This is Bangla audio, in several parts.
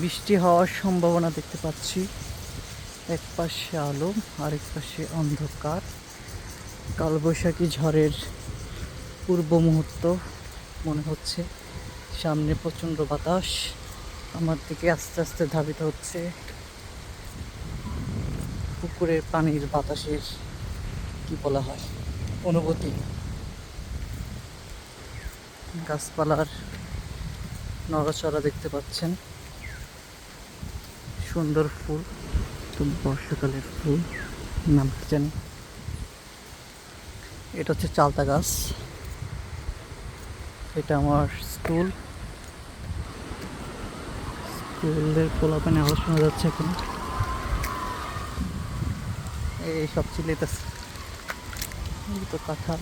বৃষ্টি হওয়ার সম্ভাবনা দেখতে পাচ্ছি। এক পাশে আলো, আরেক পাশে অন্ধকার। কালবৈশাখী ঝড়ের পূর্ব মুহূর্ত মনে হচ্ছে। সামনে প্রচণ্ড বাতাস। আমার দিকে আস্তে আস্তে ধাবিত হচ্ছে পুকুরের পানির বাতাসের, কি বলা হয়? অনুভূতি। গাছপালার নড়াচড়া দেখতে পাচ্ছেন। সুন্দর ফুল তো বর্ষাকালের ফুল নাম জানি এটা হচ্ছে চালতা গাছ। এটা আমার স্কুল। স্কুলের পোলাপানে আওয়াজ শোনা যাচ্ছে এখন। এই সব চিলেতেছে এই কাঁঠাল।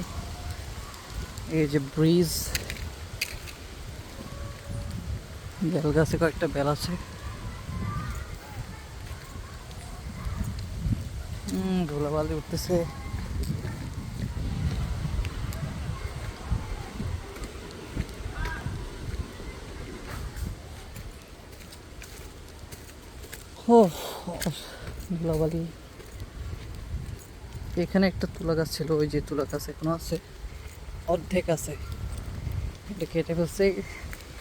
এই যে ব্রিজ বেল কয়েকটা বেল আছে। ধুলাবালি উঠতেছে। ধুলাবালি। এখানে একটা তুলা গাছ ছিল, ওই যে তুলা গাছ এখনও আছে, অর্ধেক আছে। এটা কেটে ফেলছে।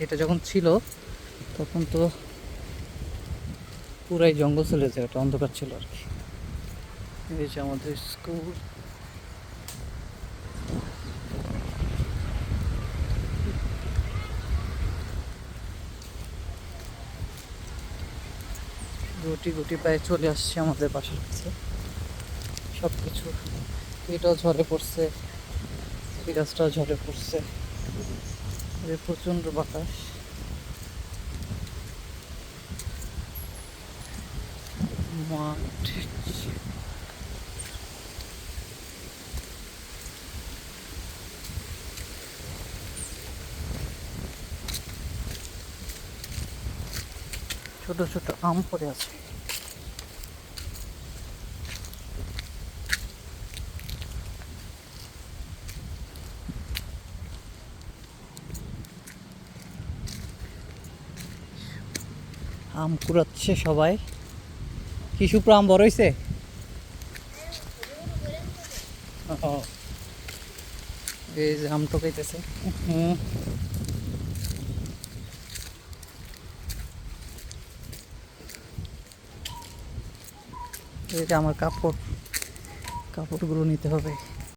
এটা যখন ছিল, তখন তো পুরাই জঙ্গল ছিল যে একটা অন্ধকার ছিল আর কি। এই যে আমাদের স্কুল গুটি গুটি পায়ে চলে আসছে আমাদের বাসার কাছে। সব কিছু এটাও ঝরে পড়ছে এই গাছটাও ঝরে পড়ছে। প্রচণ্ড বাতাস। মাঠ ছোট ছোট আম পড়ে আছে। আম কুড়াচ্ছে সবাই। কি শুক্র আম বড় হয়েছে এই যে আম টকাইতেছে। হুম। এই যে আমার কাপড়। কাপড়গুলো নিতে হবে।